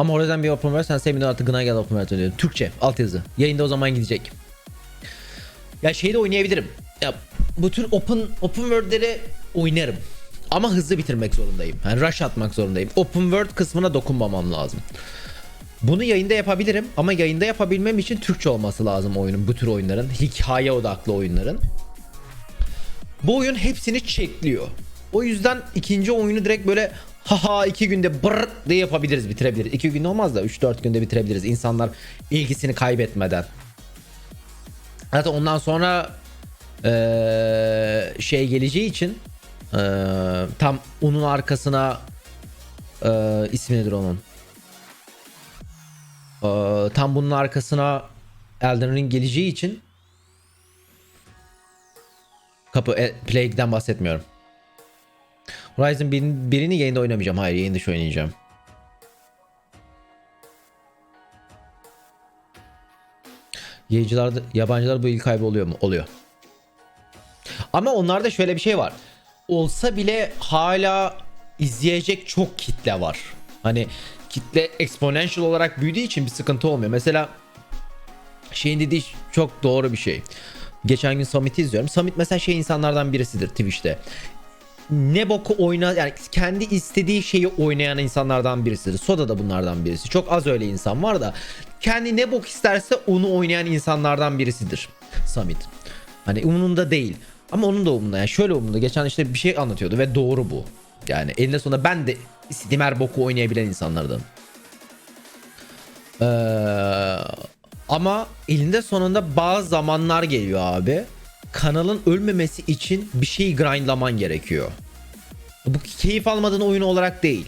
Ama Horizon bir open world sen sevmedin artık gına gel open world oynuyorum. Türkçe altyazı. Yayında o zaman gidecek. Ya şeyde oynayabilirim. Ya bu tür open open world'leri oynarım. Ama hızlı bitirmek zorundayım. Yani rush atmak zorundayım. Open world kısmına dokunmamam lazım. Bunu yayında yapabilirim ama yayında yapabilmem için Türkçe olması lazım oyunun bu tür oyunların. Hikaye odaklı oyunların. Bu oyun hepsini çekliyor. O yüzden ikinci oyunu direkt böyle haha iki günde brr diye yapabiliriz bitirebiliriz. İki günde olmaz da 3-4 günde bitirebiliriz. İnsanlar ilgisini kaybetmeden. Zaten ondan sonra eee, şey geleceği için eee, tam onun arkasına eee ismi nedir onun? Eee, tam bunun arkasına Elden Ring geleceği için kapı e, Plague'den bahsetmiyorum. Horizon 1'in birini yayında oynamayacağım. Hayır yayında şu oynayacağım. Yayıncılar, yabancılar bu ilk kaybı oluyor mu? Oluyor. Ama onlarda şöyle bir şey var. Olsa bile hala izleyecek çok kitle var. Hani kitle exponential olarak büyüdüğü için bir sıkıntı olmuyor. Mesela şeyin dediği çok doğru bir şey. Geçen gün Summit'i izliyorum. Summit mesela şey insanlardan birisidir Twitch'te. Ne boku oyna yani kendi istediği şeyi oynayan insanlardan birisidir. Soda da bunlardan birisi. Çok az öyle insan var da kendi ne bok isterse onu oynayan insanlardan birisidir Summit. Hani umurunda değil. Ama onun da umurunda. Yani şöyle umurunda. Geçen işte bir şey anlatıyordu ve doğru bu. Yani eninde sonunda ben de istediğim her boku oynayabilen insanlardan. Ee, ama elinde sonunda bazı zamanlar geliyor abi. Kanalın ölmemesi için bir şey grindlaman gerekiyor. Bu keyif almadığın oyun olarak değil.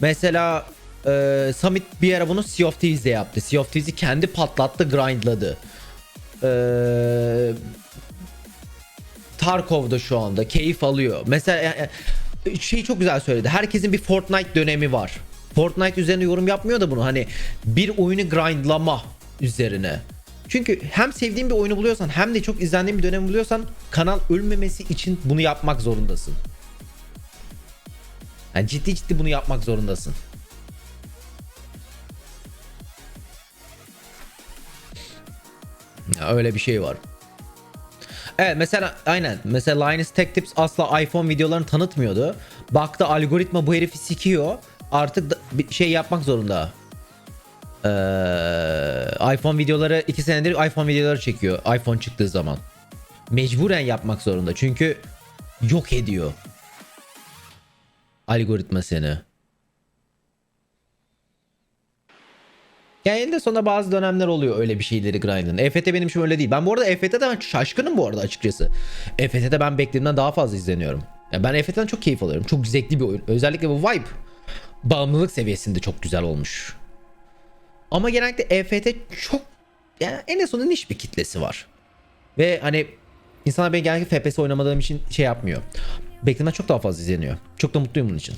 Mesela e, Summit bir ara bunu Sea of Thieves'de yaptı. Sea of Thieves'i kendi patlattı, grindladı. Eee Tarkov'da şu anda keyif alıyor. Mesela e, e, şey çok güzel söyledi. Herkesin bir Fortnite dönemi var. Fortnite üzerine yorum yapmıyor da bunu hani bir oyunu grindlama üzerine. Çünkü hem sevdiğin bir oyunu buluyorsan hem de çok izlendiğin bir dönemi buluyorsan kanal ölmemesi için bunu yapmak zorundasın. Yani ciddi ciddi bunu yapmak zorundasın. Ya öyle bir şey var. Evet mesela aynen. Mesela Linus Tech Tips asla iPhone videolarını tanıtmıyordu. Baktı algoritma bu herifi sikiyor. Artık da bir şey yapmak zorunda. Ee, iPhone videoları 2 senedir iPhone videoları çekiyor. iPhone çıktığı zaman. Mecburen yapmak zorunda. Çünkü yok ediyor. Algoritma seni. Yani eninde sonunda bazı dönemler oluyor öyle bir şeyleri grind'ın. EFT benim için öyle değil. Ben bu arada EFT'de ben şaşkınım bu arada açıkçası. EFT'de ben beklediğimden daha fazla izleniyorum. Yani ben EFT'den çok keyif alıyorum. Çok zevkli bir oyun. Özellikle bu vibe bağımlılık seviyesinde çok güzel olmuş. Ama genellikle EFT çok yani en sonunda niş bir kitlesi var. Ve hani insanlar beni genellikle FPS oynamadığım için şey yapmıyor. Beklediğimden çok daha fazla izleniyor. Çok da mutluyum bunun için.